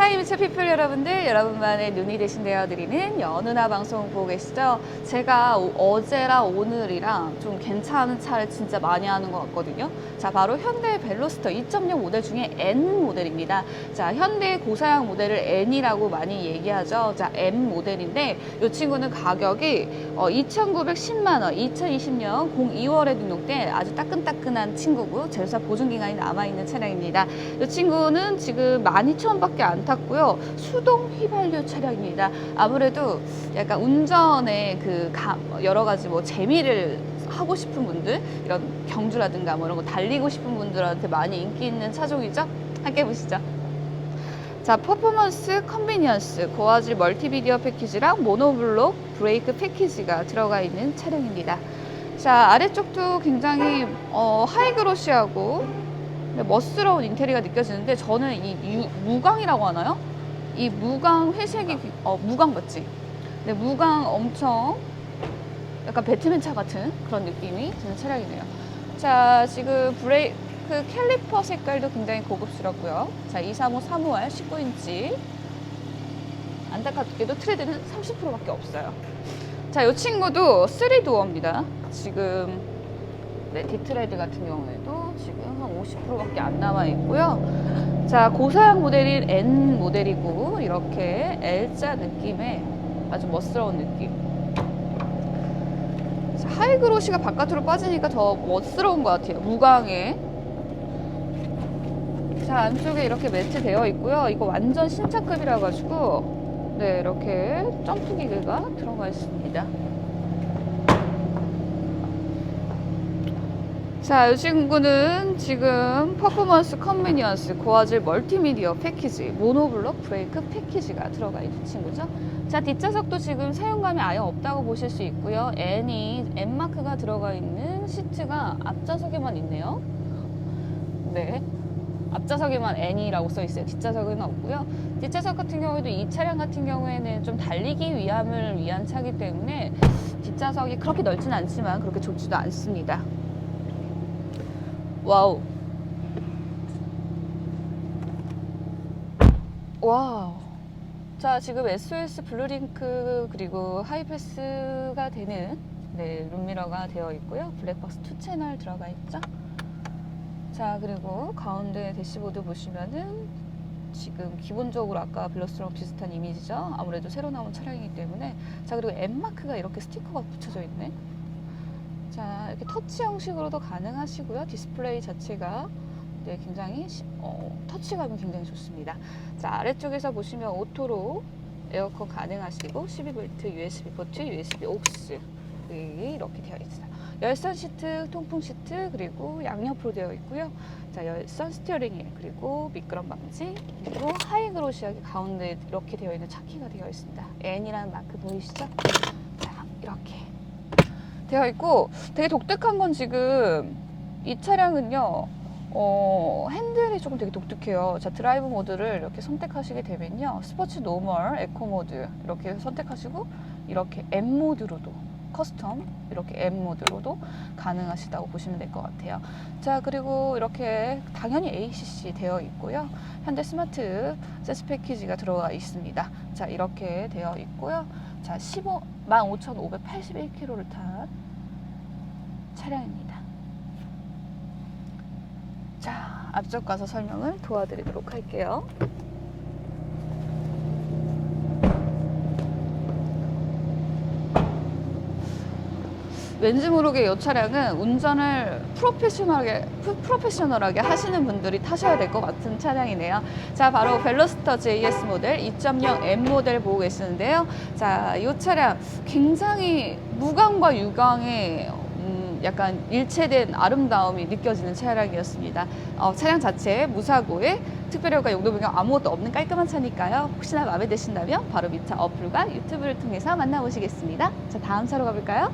하이 미츠 피플 여러분들, 여러분만의 눈이 대신 되어드리는 연우나 방송 보고 계시죠? 제가 오- 어제랑 오늘이랑 좀 괜찮은 차를 진짜 많이 하는 것 같거든요. 자, 바로 현대 벨로스터 2.0 모델 중에 N 모델입니다. 자, 현대 고사양 모델을 N이라고 많이 얘기하죠. 자, M 모델인데 이 친구는 가격이 어, 2,910만 원, 2020년 02월에 등록된 아주 따끈따끈한 친구고 제조사 보증 기간이 남아 있는 차량입니다. 이 친구는 지금 12,000원밖에 안 탔고요. 수동 휘발유 차량입니다. 아무래도 약간 운전에 그 감- 여러 가지 뭐 재미를 하고 싶은 분들 이런 경주라든가 뭐 이런 거 달리고 싶은 분들한테 많이 인기 있는 차종이죠. 함께 보시죠. 자, 퍼포먼스, 컨비니언스, 고화질 멀티미디어 패키지랑 모노블록 브레이크 패키지가 들어가 있는 차량입니다. 자, 아래쪽도 굉장히 어, 하이그로시하고 네, 멋스러운 인테리어가 느껴지는데 저는 이 유- 무광이라고 하나요? 이 무광 회색이 귀- 어 무광 맞지? 네, 무광 엄청 약간 배트맨 차 같은 그런 느낌이 드는 차량이네요. 자, 지금 브레이크 캘리퍼 색깔도 굉장히 고급스럽고요. 자, 235 3호R 19인치. 안타깝게도 트레드는 30%밖에 없어요. 자, 이 친구도 3도어입니다. 지금 네, 디트레드 같은 경우에도 지금 한 50%밖에 안 남아 있고요. 자, 고사양 모델인 N 모델이고 이렇게 L자 느낌의 아주 멋스러운 느낌. 자, 하이그로시가 바깥으로 빠지니까 더 멋스러운 것 같아요. 무광에. 자, 안쪽에 이렇게 매트 되어 있고요. 이거 완전 신차급이라 가지고 네, 이렇게 점프 기계가 들어가 있습니다. 자, 이 친구는 지금 퍼포먼스 컨비니언스 고화질 멀티미디어 패키지 모노블록 브레이크 패키지가 들어가 있는 친구죠. 자, 뒷좌석도 지금 사용감이 아예 없다고 보실 수 있고요. N이 N 마크가 들어가 있는 시트가 앞좌석에만 있네요. 네. 앞좌석에만 N이라고 써 있어요. 뒷좌석에는 없고요. 뒷좌석 같은 경우에도 이 차량 같은 경우에는 좀 달리기 위함을 위한 차기 때문에 뒷좌석이 그렇게 넓지는 않지만 그렇게 좁지도 않습니다. 와우. 와우. 자, 지금 SOS 블루링크 그리고 하이패스가 되는 네, 룸미러가 되어 있고요. 블랙박스 2 채널 들어가 있죠. 자, 그리고 가운데 대시보드 보시면은 지금 기본적으로 아까 블러스랑 비슷한 이미지죠. 아무래도 새로 나온 차량이기 때문에 자, 그리고 M마크가 이렇게 스티커가 붙여져 있네. 자, 이렇게 터치 형식으로도 가능하시고요. 디스플레이 자체가 네, 굉장히 시- 어, 터치감이 굉장히 좋습니다. 자, 아래쪽에서 보시면 오토로 에어컨 가능하시고 12V USB 포트, USB aux 이렇게 되어 있어요. 열선 시트, 통풍 시트 그리고 양옆으로 되어 있고요. 자, 열선 스티어링에 그리고 미끄럼 방지 그리고 하이그로시하게 가운데 이렇게 되어 있는 차키가 되어 있습니다. N이라는 마크 보이시죠? 자, 이렇게 되어 있고 되게 독특한 건 지금 이 차량은요. 어, 핸들이 조금 되게 독특해요. 자, 드라이브 모드를 이렇게 선택하시게 되면요. 스포츠 노멀, 에코 모드 이렇게 선택하시고 이렇게 M 모드로도 커스텀 이렇게 M 모드로도 가능하시다고 보시면 될 것 같아요. 자, 그리고 이렇게 당연히 ACC 되어 있고요. 현대 스마트 세스 패키지가 들어가 있습니다. 자, 이렇게 되어 있고요. 자, 15, 15,581km를 탄 차량입니다. 자, 앞쪽 가서 설명을 도와드리도록 할게요. 왠지 모르게 이 차량은 운전을 프로페셔널하게, 프- 프로페셔널하게 하시는 분들이 타셔야 될 것 같은 차량이네요. 자, 바로 벨로스터 JS 모델 2.0 M 모델 보고 계시는데요. 자, 이 차량 굉장히 무광과 유광의 음, 약간 일체된 아름다움이 느껴지는 차량이었습니다. 어, 차량 자체 무사고에 특별효과 용도 변경 아무것도 없는 깔끔한 차니까요. 혹시나 마음에 드신다면 바로 밑에 어플과 유튜브를 통해서 만나보시겠습니다. 자, 다음 차로 가볼까요?